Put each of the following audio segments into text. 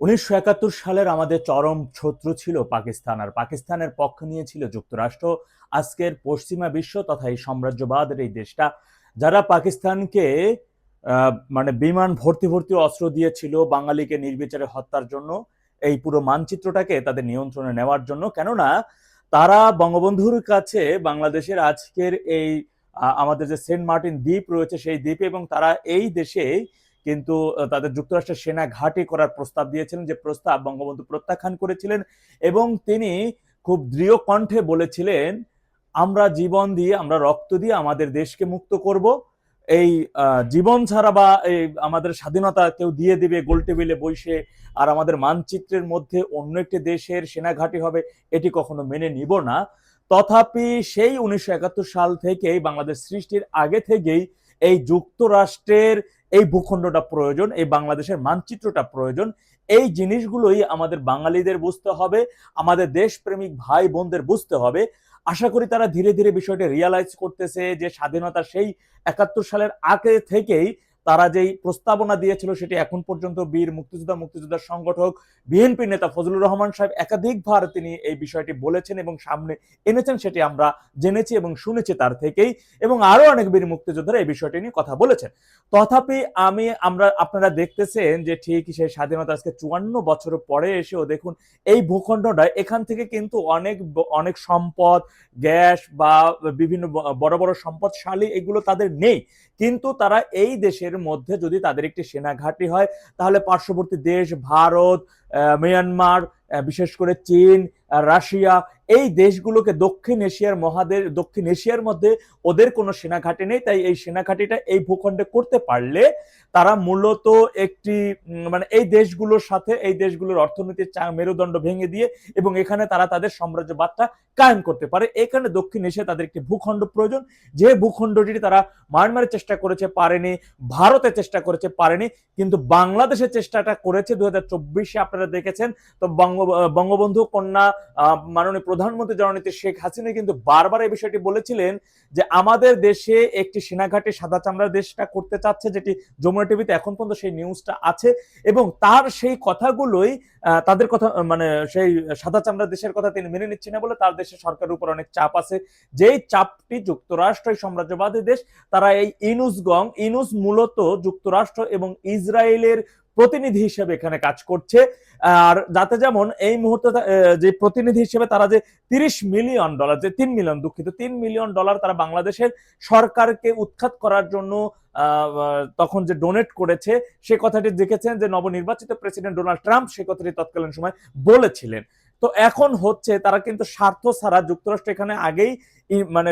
উনিশশো একাত্তর সালের আমাদের চরম শত্রু ছিল পাকিস্তান আর পাকিস্তানের পক্ষ নিয়েছিল যুক্তরাষ্ট্র। আজকের পশ্চিমা বিশ্ব তথা এই সাম্রাজ্যবাদের এই দেশটা, যারা পাকিস্তানকে মানে বিমান ভর্তি ভর্তি অস্ত্র দিয়েছিল বাঙালিকে নির্বিচারে হত্যার জন্য, এই পুরো মানচিত্রটাকে তাদের নিয়ন্ত্রণে নেওয়ার জন্য। কেননা, তারা বঙ্গবন্ধুর কাছে বাংলাদেশের আজকের এই আমাদের যে সেন্ট মার্টিন দ্বীপ রয়েছে সেই দ্বীপে এবং তারা এই দেশে কিন্তু তাদের যুক্তরাষ্ট্রের সেনা ঘাঁটি করার প্রস্তাব দিয়েছিলেন, যে প্রস্তাব বঙ্গবন্ধু প্রত্যাখ্যান করেছিলেন এবং তিনি খুব দৃঢ় কণ্ঠে বলেছিলেন, আমরা জীবন দিয়ে, আমরা রক্ত দিয়ে আমাদের দেশকে মুক্ত করব। এই জীবন ছাড়া বা এই আমাদের স্বাধীনতা কেউ দিয়ে দিবে গোল টেবিলে বসে, আর আমাদের মানচিত্রের মধ্যে অন্য একটি দেশের সেনা ঘাঁটি হবে, এটি কখনো মেনে নিব না। তথাপি সেই উনিশশো একাত্তর সাল থেকেই বাংলাদেশ সৃষ্টির আগে থেকেই এই যুক্তরাষ্ট্রের এই ভূখণ্ডটা প্রয়োজন, এই বাংলাদেশের মানচিত্রটা প্রয়োজন। এই জিনিসগুলোই আমাদের বাঙালিদের বুঝতে হবে, আমাদের দেশপ্রেমিক ভাই বোনদের বুঝতে হবে। আশা করি তারা ধীরে ধীরে বিষয়টা রিয়ালাইজ করতেছে যে স্বাধীনতা সেই একাত্তর সালের আগে থেকেই তারা যেই প্রস্তাবনা দিয়েছিল সেটি এখন পর্যন্ত বীর মুক্তিযোদ্ধা মুক্তিযোদ্ধার সংগঠক, বিএনপি নেতা ফজলুর রহমান সাহেব একাধিকবার তিনি এই বিষয়টি বলেছেন এবং সামনে এনেছেন সেটি আমরা জেনেছি এবং শুনেছি তার থেকেই এবং আরও অনেক বীর মুক্তিযোদ্ধারা এই বিষয়টি নিয়ে কথা বলেছেন। তথাপি আমি, আমরা, আপনারা দেখতেছেন যে ঠিক সেই স্বাধীনতা আজকে চুয়ান্ন বছর পরে এসেও দেখুন এই ভূখণ্ডটা এখান থেকে কিন্তু অনেক অনেক সম্পদ, গ্যাস বা বিভিন্ন বড় বড় সম্পদশালী এগুলো তাদের নেই। কিন্তু তারা এই দেশের মধ্যে যদি তাদের একটি সেনা ঘাঁটি হয় তাহলে পার্শ্ববর্তী দেশ ভারত মিয়ানমার বিশেষ করে চীন রাশিয়া, এই দেশগুলোকে দক্ষিণ এশিয়ার মহাদেশ, দক্ষিণ এশিয়ার মধ্যে ওদের কোনো সেনা ঘাঁটি নেই, তাই এই সেনা ঘাঁটিটা এই ভূখণ্ডে করতে পারলে তারা মূলত একটি মানে এই দেশগুলোর সাথে, এই দেশগুলোর অর্থনীতির মেরুদণ্ড ভেঙে দিয়ে এবং এখানে তারা তাদের সাম্রাজ্যবাদটা কায়েম করতে পারে। এখানে দক্ষিণ এশিয়া তাদের একটি ভূখণ্ড প্রয়োজন। যে ভূখণ্ডটি তারা মায়ানমারের চেষ্টা করেছে পারেনি, ভারতের চেষ্টা করেছে পারেনি, কিন্তু বাংলাদেশের চেষ্টাটা করেছে দু হাজার চব্বিশে আপনারা দেখেছেন। তো বঙ্গ বঙ্গবন্ধু কন্যা মাননীয় প্রধানমন্ত্রী জননেত্রী শেখ হাসিনা কিন্তু বারবার এই বিষয়টি বলেছিলেন যে আমাদের দেশে একটি সেনাঘাটি সাদা চামড়ার দেশটা করতে চাচ্ছে, যেটি যমুনা টিভিতে এখন পর্যন্ত সেই নিউজটা আছে এবং তার সেই কথাগুলোই তাদের কথা মানে সেই সাদা চামড়া দেশের কথা তিনি মেনে নিচ্ছেন না বলে তার দেশের সরকারের উপর অনেক চাপ আছে। যেই চাপটি যুক্তরাষ্ট্র সাম্রাজ্যবাদী দেশ, তারা এই ইনুসগং ইনুস মূলত যুক্তরাষ্ট্র এবং ইসরায়েলের প্রতিনিধি হিসেবে এখানে কাজ করছে। আর যাতে যেমন এই মুহূর্তে যে প্রতিনিধি হিসেবে তারা যে তিরিশ মিলিয়ন ডলার, যে তিন মিলিয়ন দুঃখিত, তিন মিলিয়ন ডলার তারা বাংলাদেশের সরকারকে উৎখাত করার জন্য তখন যে ডোনেট করেছে, সে কথাটি দেখেছেন যে নবনির্বাচিত প্রেসিডেন্ট ডোনাল্ড ট্রাম্প সে কথাটি তৎকালীন সময় বলেছিলেন। তো এখন হচ্ছে তারা কিন্তু স্বার্থ ছাড়া যুক্তরাষ্ট্র এখানে আগেই মানে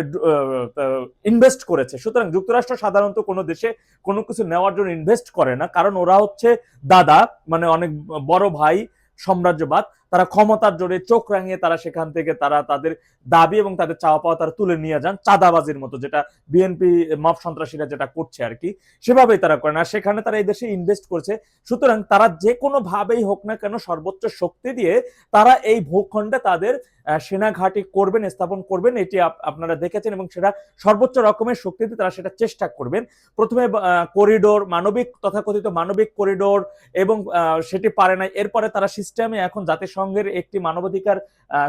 ইনভেস্ট করেছে। সুতরাং যুক্তরাষ্ট্র সাধারণত কোনো দেশে কোনো কিছু নেওয়ার জন্য ইনভেস্ট করে না। কারণ ওরা হচ্ছে দাদা মানে অনেক বড় ভাই, সাম্রাজ্যবাদ। তারা ক্ষমতার জোরে চোখ রাঙিয়ে তারা সেখান থেকে তারা তাদের দাবি এবং তাদের চাওয়া পাওয়া তারা তুলে নিয়ে যান চাঁদাবাজির মতো, যেটা বিএনপি মব সন্ত্রাসীরা যেটা করছে আর কি, সেভাবেই তারা করে না। সেখানে তারা এই দেশে ইনভেস্ট করছে। সুতরাং তারা যে কোনো ভাবেই হোক না কেন সর্বোচ্চ শক্তি দিয়ে তারা এই ভূখণ্ডে তাদের সেনা ঘাঁটি করবেন, স্থাপন করবেন। এটি আপ- আপনারা দেখেছেন এবং সেটা সর্বোচ্চ রকমের শক্তি দিয়ে তারা সেটা চেষ্টা করবেন। প্রথমে করিডোর মানবিক, তথাকথিত মানবিক করিডোর এবং সেটি পারে না এরপরে তারা সিস্টেমে এখন জাতিসংঘের একটি মানবাধিকার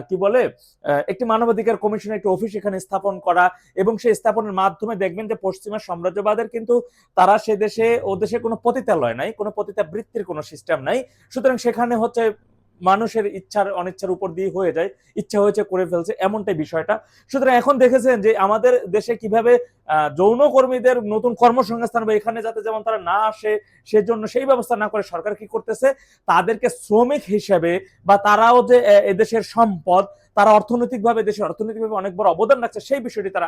কি বলে একটি মানবাধিকার কমিশনের একটি অফিস এখানে স্থাপন করা এবং সেই স্থাপনের মাধ্যমে দেখবেন যে পশ্চিমা সাম্রাজ্যবাদের কিন্তু তারা সে দেশে, ও দেশে কোনো পতিতালয় নাই, কোনো পতিতাবৃত্তির কোনো সিস্টেম নাই। সুতরাং সেখানে হচ্ছে মানুষের ইচ্ছার অনিচ্ছার উপর দিয়ে হয়ে যায় ইচ্ছা হয়েছে করে ফেলছে এমনটাই বিষয়টা। সুতরাং এখন দেখেছেন যে আমাদের দেশে কীভাবে আহ, যৌনকর্মীদের নতুন কর্মসংস্থান বা এখানে যাতে যেমন তারা না আসে সেজন্য সেই ব্যবস্থা না করে সরকার কি করতেছে? তাদেরকে শ্রমিক হিসেবে বা তারাও যে এদেশের সম্পদ তারা অর্থনৈতিকভাবে দেশের অর্থনৈতিকভাবে অনেক বড় অবদান রাখছে সেই বিষয়টি তারা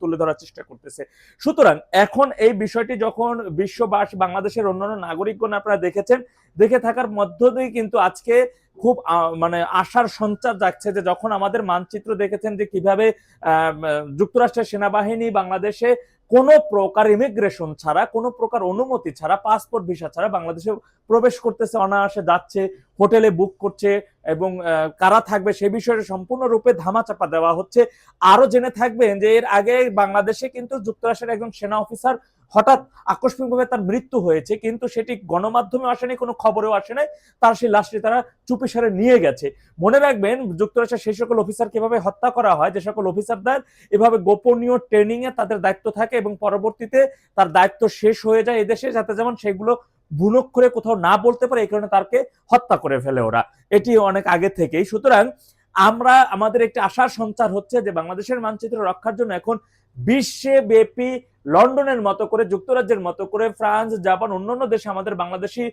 তুলে ধরার চেষ্টা করতেছে। সুতরাং এখন এই বিষয়টি যখন বিশ্ববাসী বাংলাদেশের অন্যান্য নাগরিকগণ আপনারা দেখেছেন দেখে থাকার মধ্য দিয়ে কিন্তু আজকে খুব মানে আশার সঞ্চার যাচ্ছে যে যখন আমাদের মানচিত্র দেখেছেন যে কীভাবে যুক্তরাষ্ট্রের সেনাবাহিনী বাংলাদেশে কোনো প্রকার ইমিগ্রেশন ছাড়া, কোনো প্রকার অনুমতি ছাড়া পাসপোর্ট ভিসা ছাড়া বাংলাদেশে প্রবেশ করতেছে, অনায়াসে যাচ্ছে, হোটেলে বুক করছে এবং কারা থাকবে সে বিষয়ে সম্পূর্ণরূপে ধামাচাপা দেওয়া হচ্ছে। আরও জেনে থাকবেন যে এর আগে বাংলাদেশে কিন্তু যুক্তরাষ্ট্রের একজন সেনা অফিসার হঠাৎ আকস্মিকভাবে তার মৃত্যু হয়েছে, কিন্তু সেটি গণমাধ্যমে আসেনি, কোনো খবরেও আসে নাই। তার সেই লাশটি তারা চুপি চুপিসারে নিয়ে গেছে। মনে রাখবেন, যুক্তরাষ্ট্রের সেই সকল অফিসার কীভাবে হত্যা করা হয়, যে সকল অফিসারদের এভাবে গোপনীয় ট্রেনিং এ তাদের দায়িত্ব থাকে এবং পরবর্তীতে তার দায়িত্ব শেষ হয়ে যায় এদেশে, যাতে যেমন সেগুলো ভুনক করে কোথাও না বলতে পারে, এই কারণে তাকে হত্যা করে ফেলে ওরা। এটি অনেক আগে থেকেই। সুতরাং আমরা, আমাদের একটি আশার সঞ্চার হচ্ছে যে বাংলাদেশের মানচিত্র রক্ষার জন্য এখন বিশ্বে ব্যাপী লন্ডনের মতো করে, যুক্তরাজ্যের মতো করে, ফ্রান্স, জাপান, অন্যান্য দেশে আমাদের বাংলাদেশি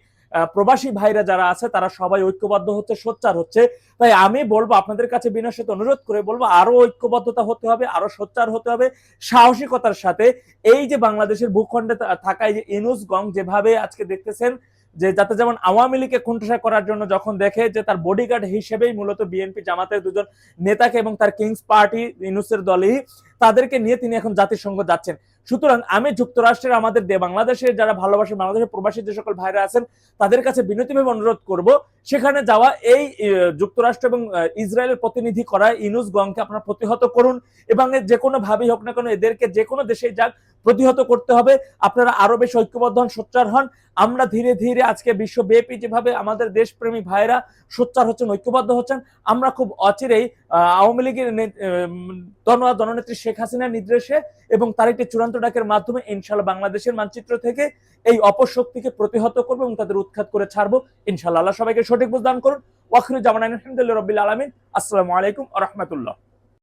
প্রবাসী ভাইরা যারা আছে, তারা সবাই ঐক্যবদ্ধ হচ্ছে, সোচ্চার হচ্ছে। তাই আমি বলব, আপনাদের কাছে বিনয়ের সাথে অনুরোধ করে বলব, আরও ঐক্যবদ্ধতা হতে হবে, আরও সোচ্চার হতে হবে, সাহসিকতার সাথে। এই যে বাংলাদেশের ভূখণ্ডে থাকা যে ইনুস গং, যেভাবে আজকে দেখতেছেন, যে যাতে যেমন আওয়ামী লীগকে খুন্টসা করার জন্য যখন দেখে যে তার বডিগার্ড হিসেবেই মূলত বিএনপি জামাতের দুজন নেতাকে এবং তার কিংস পার্টি ইনুসের দলেই, তাদেরকে নিয়ে তিনি এখন জাতিসংঘ যাচ্ছেন। সুতরাং আমি যুক্তরাষ্ট্রের, আমাদের বাংলাদেশের যারা ভালোবাসে, বাংলাদেশের প্রবাসী যে সকল ভাইরা আছেন, তাদের কাছে বিনতিভাবে অনুরোধ করব, সেখানে যাওয়া এই যুক্তরাষ্ট্র এবং ইসরায়েলের প্রতিনিধি করা, ইনুস গংকে আপনারা প্রতিহত করুন এবং যে কোনো ভাবেই হোক না কেন এদেরকে যে কোনো দেশে যাক প্রতিহত করতে হবে। আপনারা আরও বেশি ঐক্যবদ্ধ হন, সোচ্চার হন। আমরা ধীরে ধীরে আজকে বিশ্বব্যাপী যেভাবে আমাদের দেশপ্রেমী ভাইরা সোচ্চার হচ্ছেন, ঐক্যবদ্ধ হচ্ছেন, আমরা খুব অচিরেই আওয়ামী লীগের জন- জননেত্রী শেখ হাসিনার নির্দেশে এবং তার একটি চূড়ান্ত ডাকের মাধ্যমে ইনশাল্লাহ বাংলাদেশের মানচিত্র থেকে এই অপশক্তিকে প্রতিহত করব এবং তাদের উৎখাত করে ছাড়বো। ইনশাল্লাহ আল্লাহ সবাইকে সঠিক বুঝদান করুন। ওয়াখির জামান আলহামদুলিল্লাহ রবিল আলমিন। আসসালামু আলাইকুম রহমতুল্লাহ।